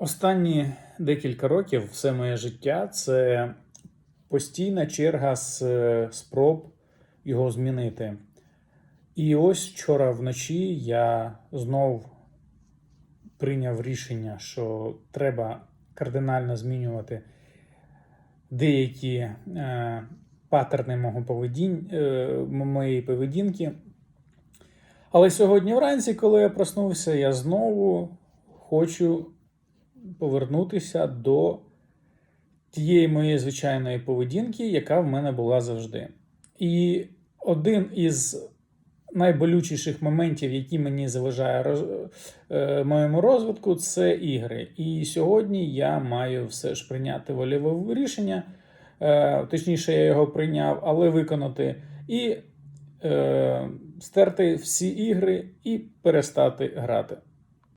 Останні декілька років все моє життя це постійна черга з е, спроб його змінити. І ось вчора вночі я знов прийняв рішення, що треба кардинально змінювати деякі е, паттерни мого поведінь, е, моєї поведінки. Але сьогодні вранці, коли я проснувся, я знову хочу повернутися до тієї моєї звичайної поведінки, яка в мене була завжди. І один із найболючіших моментів, які мені заважає роз... е, моєму розвитку, це ігри. І сьогодні я маю все ж прийняти вольове рішення. Е, точніше, я його прийняв, але виконати. І е, стерти всі ігри і перестати грати.